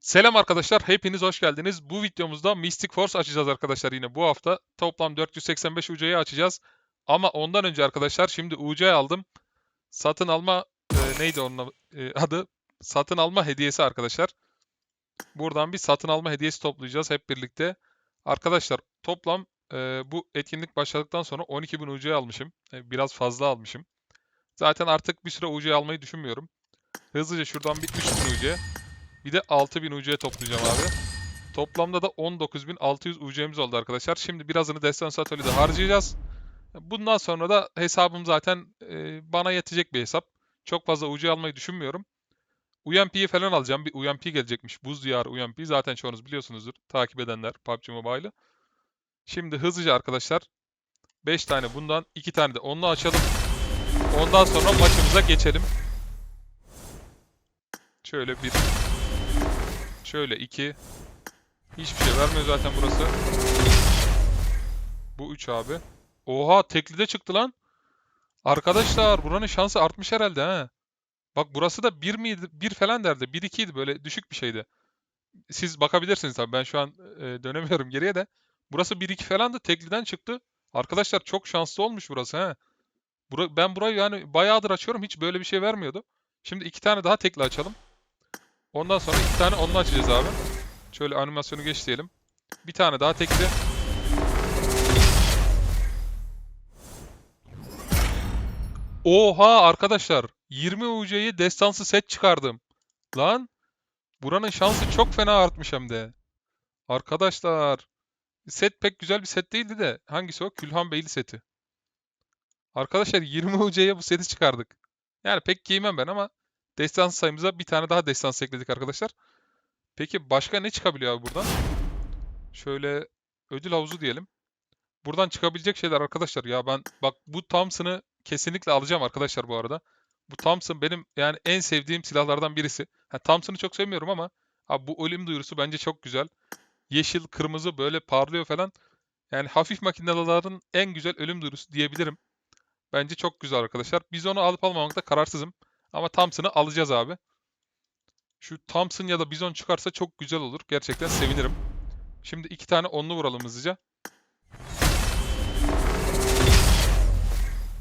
Selam arkadaşlar, hepiniz hoş geldiniz. Bu videomuzda Mystic Force açacağız arkadaşlar yine bu hafta. Toplam 485 UC'yi açacağız. Ama ondan önce arkadaşlar şimdi UC aldım. Satın alma, e, neydi onun e, adı? Satın alma hediyesi arkadaşlar. Buradan bir satın alma hediyesi toplayacağız hep birlikte. Arkadaşlar toplam e, bu etkinlik başladıktan sonra 12.000 UC almışım. E, biraz fazla almışım. Zaten artık bir süre UC almayı düşünmüyorum. Hızlıca şuradan bir 3.000 UC. Bir de 6000 UC toplayacağım abi. Toplamda da 19600 UC'miz oldu arkadaşlar. Şimdi birazını Destansı Atölye'de harcayacağız. Bundan sonra da hesabım zaten e, bana yetecek bir hesap. Çok fazla UC almayı düşünmüyorum. UMP'yi falan alacağım. Bir UMP gelecekmiş. Buz Diyarı UMP. Zaten çoğunuz biliyorsunuzdur. Takip edenler PUBG Mobile'ı. Şimdi hızlıca arkadaşlar 5 tane bundan 2 tane de onunla açalım. Ondan sonra maçımıza geçelim. Şöyle bir Şöyle 2. Hiçbir şey vermiyor zaten burası. Bu 3 abi. Oha teklide çıktı lan. Arkadaşlar buranın şansı artmış herhalde ha. Bak burası da 1 miydi? 1 falan derdi. 1 2 idi böyle düşük bir şeydi. Siz bakabilirsiniz tabii. Ben şu an e, dönemiyorum geriye de. Burası 1 2 falan da tekliden çıktı. Arkadaşlar çok şanslı olmuş burası ha. Bura, ben burayı yani bayağıdır açıyorum. Hiç böyle bir şey vermiyordu. Şimdi iki tane daha tekli açalım. Ondan sonra iki tane onunla açacağız abi. Şöyle animasyonu geç diyelim. Bir tane daha tekli. Oha arkadaşlar. 20 UC'yi destansı set çıkardım. Lan. Buranın şansı çok fena artmış hem de. Arkadaşlar. Set pek güzel bir set değildi de. Hangisi o? Külhan Beyli seti. Arkadaşlar 20 UC'ye bu seti çıkardık. Yani pek giymem ben ama Destans sayımıza bir tane daha destans ekledik arkadaşlar. Peki başka ne çıkabiliyor abi buradan? Şöyle ödül havuzu diyelim. Buradan çıkabilecek şeyler arkadaşlar ya ben bak bu Thompson'ı kesinlikle alacağım arkadaşlar bu arada. Bu Thompson benim yani en sevdiğim silahlardan birisi. Ha, Thompson'ı çok sevmiyorum ama abi bu ölüm duyurusu bence çok güzel. Yeşil, kırmızı böyle parlıyor falan. Yani hafif makinaların en güzel ölüm duyurusu diyebilirim. Bence çok güzel arkadaşlar. Biz onu alıp almamakta kararsızım. Ama Thompson'ı alacağız abi. Şu Thompson ya da Bizon çıkarsa çok güzel olur. Gerçekten sevinirim. Şimdi iki tane onlu vuralım hızlıca.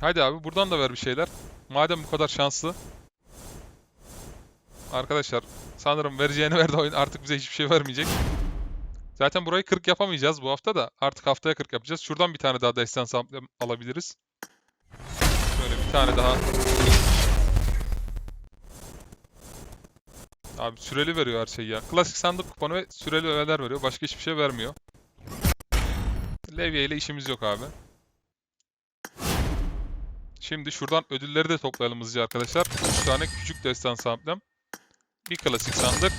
Hadi abi buradan da ver bir şeyler. Madem bu kadar şanslı. Arkadaşlar sanırım vereceğini verdi oyun artık bize hiçbir şey vermeyecek. Zaten burayı 40 yapamayacağız bu hafta da. Artık haftaya 40 yapacağız. Şuradan bir tane daha destans alabiliriz. Şöyle bir tane daha Abi süreli veriyor her şeyi ya. Klasik sandık kuponu ve süreli öğeler veriyor. Başka hiçbir şey vermiyor. Levye ile işimiz yok abi. Şimdi şuradan ödülleri de toplayalım hızlıca arkadaşlar. 3 tane küçük destansı amblem. Bir klasik sandık.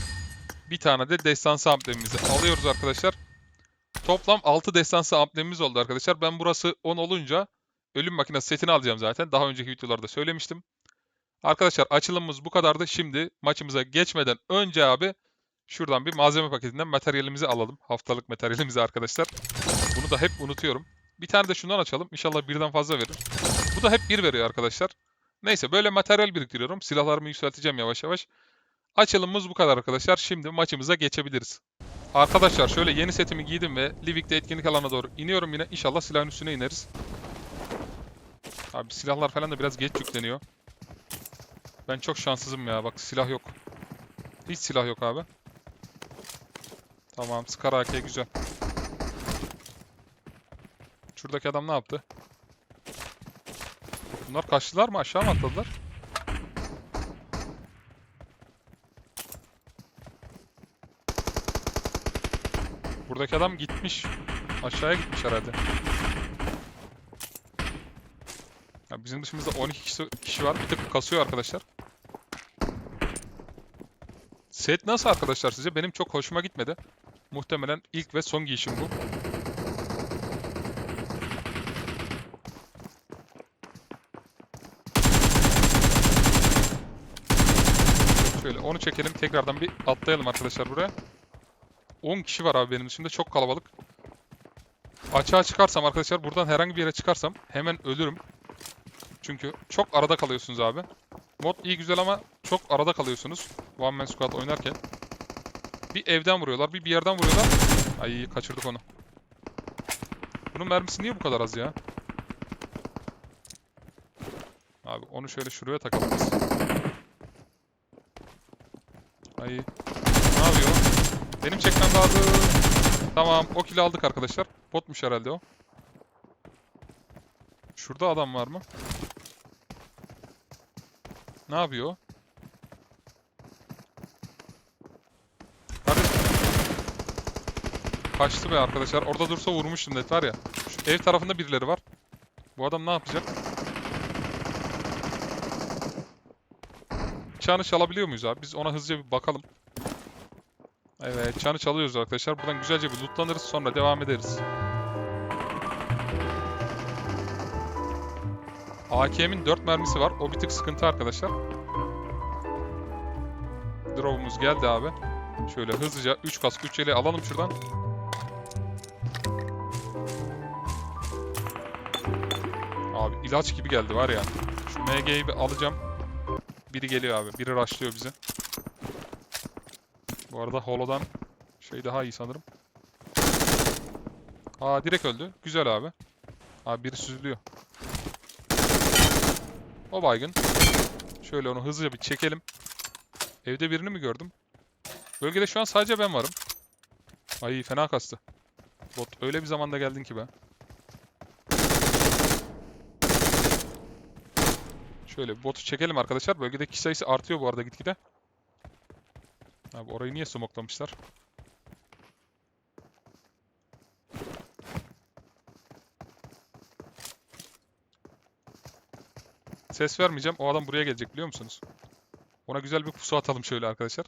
Bir tane de destansı amblemimizi alıyoruz arkadaşlar. Toplam 6 destansı amblemimiz oldu arkadaşlar. Ben burası 10 olunca ölüm makinesi setini alacağım zaten. Daha önceki videolarda söylemiştim. Arkadaşlar açılımımız bu kadardı. Şimdi maçımıza geçmeden önce abi şuradan bir malzeme paketinden materyalimizi alalım. Haftalık materyalimizi arkadaşlar. Bunu da hep unutuyorum. Bir tane de şundan açalım. İnşallah birden fazla verir. Bu da hep bir veriyor arkadaşlar. Neyse böyle materyal biriktiriyorum. Silahlarımı yükselteceğim yavaş yavaş. Açılımımız bu kadar arkadaşlar. Şimdi maçımıza geçebiliriz. Arkadaşlar şöyle yeni setimi giydim ve Livik'te etkinlik alanına doğru iniyorum yine. İnşallah silahın üstüne ineriz. Abi silahlar falan da biraz geç yükleniyor. Ben çok şanssızım ya. Bak silah yok. Hiç silah yok abi. Tamam. Scar AK güzel. Şuradaki adam ne yaptı? Bunlar kaçtılar mı? Aşağı mı atladılar? Buradaki adam gitmiş. Aşağıya gitmiş herhalde. Ya bizim dışımızda 12 kişi, kişi var. Bir tık kasıyor arkadaşlar. Set nasıl arkadaşlar sizce? Benim çok hoşuma gitmedi. Muhtemelen ilk ve son giyişim bu. Şöyle onu çekelim. Tekrardan bir atlayalım arkadaşlar buraya. 10 kişi var abi benim dışında. Çok kalabalık. Açığa çıkarsam arkadaşlar buradan herhangi bir yere çıkarsam hemen ölürüm. Çünkü çok arada kalıyorsunuz abi. Mod iyi güzel ama çok arada kalıyorsunuz. One Man Squad oynarken. Bir evden vuruyorlar, bir bir yerden vuruyorlar. Ay kaçırdık onu. Bunun mermisi niye bu kadar az ya? Abi onu şöyle şuraya takalım biz. Ay. Ne yapıyor? Benim çekmem lazım. Tamam, o kili aldık arkadaşlar. Botmuş herhalde o. Şurada adam var mı? Ne yapıyor o? Kardeşim. Kaçtı be arkadaşlar. Orada dursa vurmuştum net var ya. Şu ev tarafında birileri var. Bu adam ne yapacak? Çanı çalabiliyor muyuz abi? Biz ona hızlıca bir bakalım. Evet, çanı çalıyoruz arkadaşlar. Buradan güzelce bir lootlanırız. Sonra devam ederiz. AKM'in 4 mermisi var. O bir tık sıkıntı arkadaşlar. Drop'umuz geldi abi. Şöyle hızlıca 3 kask 3 ele alalım şuradan. İlaç gibi geldi var ya. Şu MG'yi bir alacağım. Biri geliyor abi. Biri rushlıyor bizi. Bu arada holodan şey daha iyi sanırım. Aa direkt öldü. Güzel abi. Abi biri süzülüyor. O baygın. Şöyle onu hızlıca bir çekelim. Evde birini mi gördüm? Bölgede şu an sadece ben varım. Ay fena kastı. Bot öyle bir zamanda geldin ki be. Şöyle botu çekelim arkadaşlar. Bölgedeki kişi sayısı artıyor bu arada gitgide. Abi orayı niye smoklamışlar? Ses vermeyeceğim. O adam buraya gelecek biliyor musunuz? Ona güzel bir pusu atalım şöyle arkadaşlar.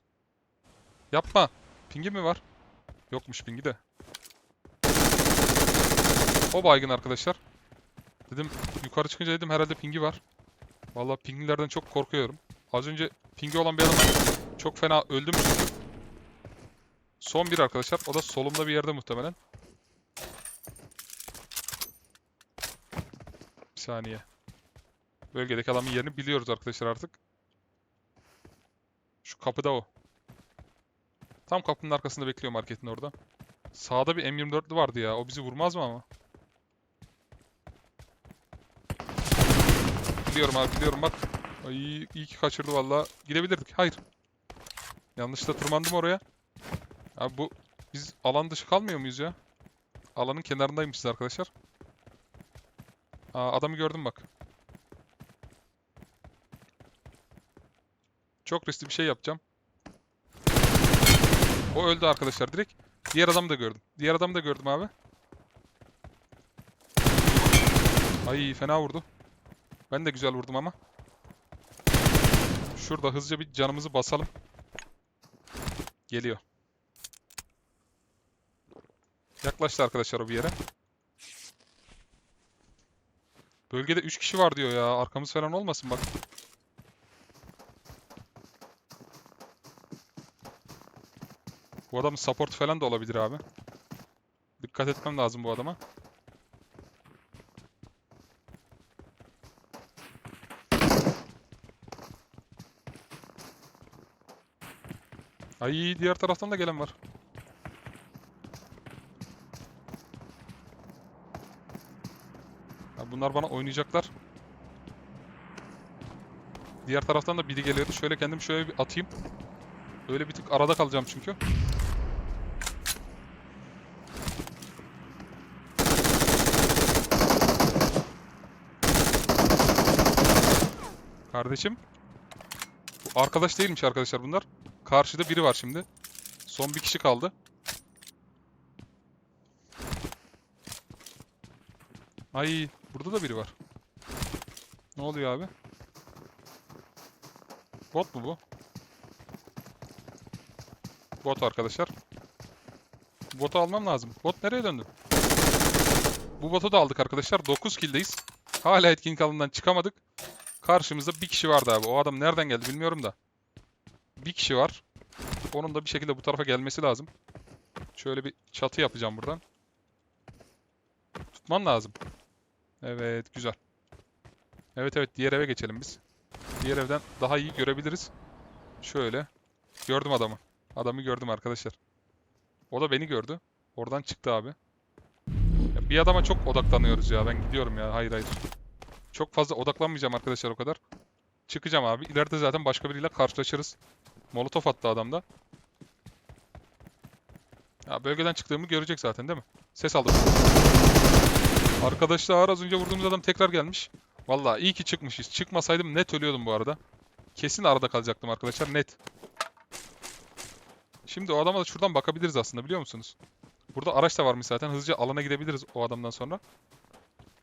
Yapma. Pingi mi var? Yokmuş pingi de. O baygın arkadaşlar. Dedim yukarı çıkınca dedim herhalde pingi var. Vallahi pinglilerden çok korkuyorum. Az önce pingi olan bir adam çok fena öldüm. Son bir arkadaşlar. O da solumda bir yerde muhtemelen. Bir saniye. Bölgedeki adamın yerini biliyoruz arkadaşlar artık. Şu kapıda o. Tam kapının arkasında bekliyor marketin orada. Sağda bir M24'lü vardı ya. O bizi vurmaz mı ama? Biliyorum abi biliyorum bak. Ay iyi ki kaçırdı valla. Gidebilirdik. Hayır. Yanlışlıkla tırmandım oraya. Abi bu biz alan dışı kalmıyor muyuz ya? Alanın kenarındaymışız arkadaşlar. Aa, adamı gördüm bak. Çok riskli bir şey yapacağım. O öldü arkadaşlar direkt. Diğer adamı da gördüm. Diğer adamı da gördüm abi. Ay fena vurdu. Ben de güzel vurdum ama. Şurada hızlıca bir canımızı basalım. Geliyor. Yaklaştı arkadaşlar o bir yere. Bölgede 3 kişi var diyor ya. Arkamız falan olmasın bak. Bu adamın support falan da olabilir abi. Dikkat etmem lazım bu adama. Ay diğer taraftan da gelen var. Ya bunlar bana oynayacaklar. Diğer taraftan da biri geliyordu. Şöyle kendimi şöyle bir atayım. Böyle bir tık arada kalacağım çünkü. Kardeşim. Bu arkadaş değilmiş arkadaşlar bunlar. Karşıda biri var şimdi. Son bir kişi kaldı. Ay burada da biri var. Ne oluyor abi? Bot mu bu? Bot arkadaşlar. Botu almam lazım. Bot nereye döndü? Bu botu da aldık arkadaşlar. 9 kill'deyiz. Hala etkinlik alanından çıkamadık. Karşımızda bir kişi vardı abi. O adam nereden geldi bilmiyorum da. Bir kişi var. Onun da bir şekilde bu tarafa gelmesi lazım. Şöyle bir çatı yapacağım buradan. Tutman lazım. Evet güzel. Evet evet diğer eve geçelim biz. Diğer evden daha iyi görebiliriz. Şöyle. Gördüm adamı. Adamı gördüm arkadaşlar. O da beni gördü. Oradan çıktı abi. Ya bir adama çok odaklanıyoruz ya. Ben gidiyorum ya. Hayır hayır. Çok fazla odaklanmayacağım arkadaşlar o kadar. Çıkacağım abi. İleride zaten başka biriyle karşılaşırız. Molotof attı adam da. Ya bölgeden çıktığımı görecek zaten değil mi? Ses aldım. Arkadaşlar az önce vurduğumuz adam tekrar gelmiş. Vallahi iyi ki çıkmışız. Çıkmasaydım net ölüyordum bu arada. Kesin arada kalacaktım arkadaşlar net. Şimdi o adama da şuradan bakabiliriz aslında biliyor musunuz? Burada araç da varmış zaten. Hızlıca alana gidebiliriz o adamdan sonra.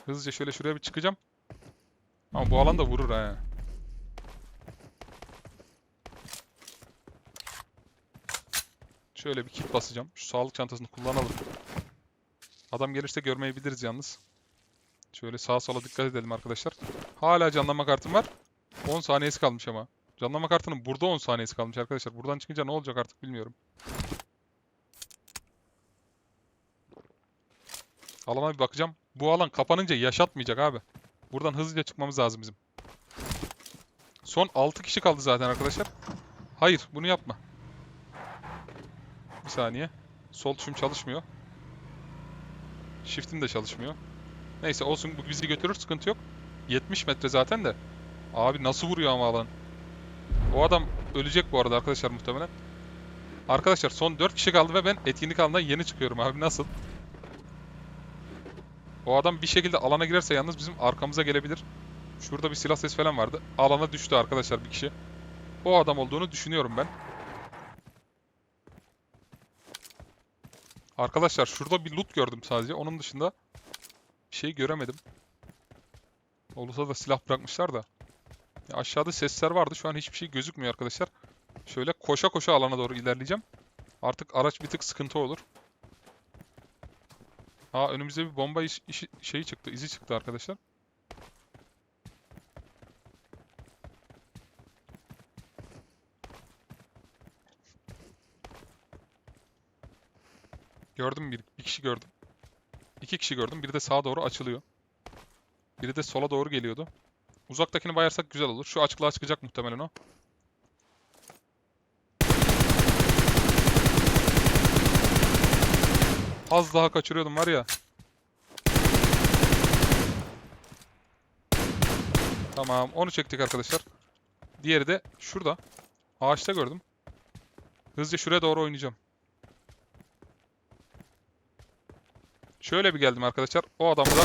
Hızlıca şöyle şuraya bir çıkacağım. Ama bu alan da vurur ha. Şöyle bir kit basacağım. Şu sağlık çantasını kullanalım. Adam gelirse görmeyebiliriz yalnız. Şöyle sağa sola dikkat edelim arkadaşlar. Hala canlanma kartım var. 10 saniyesi kalmış ama. Canlanma kartının burada 10 saniyesi kalmış arkadaşlar. Buradan çıkınca ne olacak artık bilmiyorum. Alana bir bakacağım. Bu alan kapanınca yaşatmayacak abi. Buradan hızlıca çıkmamız lazım bizim. Son 6 kişi kaldı zaten arkadaşlar. Hayır bunu yapma. Bir saniye. Sol tuşum çalışmıyor. Shift'im de çalışmıyor. Neyse olsun bu bizi götürür sıkıntı yok. 70 metre zaten de. Abi nasıl vuruyor ama alan. O adam ölecek bu arada arkadaşlar muhtemelen. Arkadaşlar son 4 kişi kaldı ve ben etkinlik alanından yeni çıkıyorum abi nasıl? O adam bir şekilde alana girerse yalnız bizim arkamıza gelebilir. Şurada bir silah sesi falan vardı. Alana düştü arkadaşlar bir kişi. O adam olduğunu düşünüyorum ben. Arkadaşlar şurada bir loot gördüm sadece. Onun dışında bir şey göremedim. Olursa da silah bırakmışlar da. Ya aşağıda sesler vardı. Şu an hiçbir şey gözükmüyor arkadaşlar. Şöyle koşa koşa alana doğru ilerleyeceğim. Artık araç bir tık sıkıntı olur. Aa önümüzde bir bomba iş, işi- şeyi çıktı. izi çıktı arkadaşlar. Gördüm bir, bir kişi gördüm. İki kişi gördüm. Biri de sağa doğru açılıyor. Biri de sola doğru geliyordu. Uzaktakini bayarsak güzel olur. Şu açıklığa çıkacak muhtemelen o. Az daha kaçırıyordum var ya. Tamam onu çektik arkadaşlar. Diğeri de şurada. Ağaçta gördüm. Hızlıca şuraya doğru oynayacağım. Şöyle bir geldim arkadaşlar. O adamı da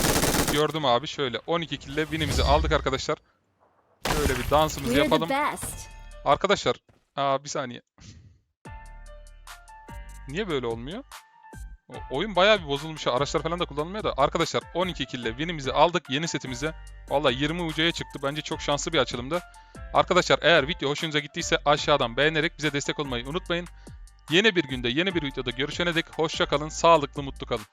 gördüm abi. Şöyle 12 kille winimizi aldık arkadaşlar. Şöyle bir dansımızı yapalım. Arkadaşlar, aa bir saniye. Niye böyle olmuyor? O- oyun bayağı bir bozulmuş. Araçlar falan da kullanılmıyor da. Arkadaşlar 12 kille winimizi aldık yeni setimize. Valla 20 UC'ye çıktı. Bence çok şanslı bir açılımdı. Arkadaşlar eğer video hoşunuza gittiyse aşağıdan beğenerek bize destek olmayı unutmayın. Yeni bir günde yeni bir videoda görüşene dek hoşça kalın, sağlıklı, mutlu kalın.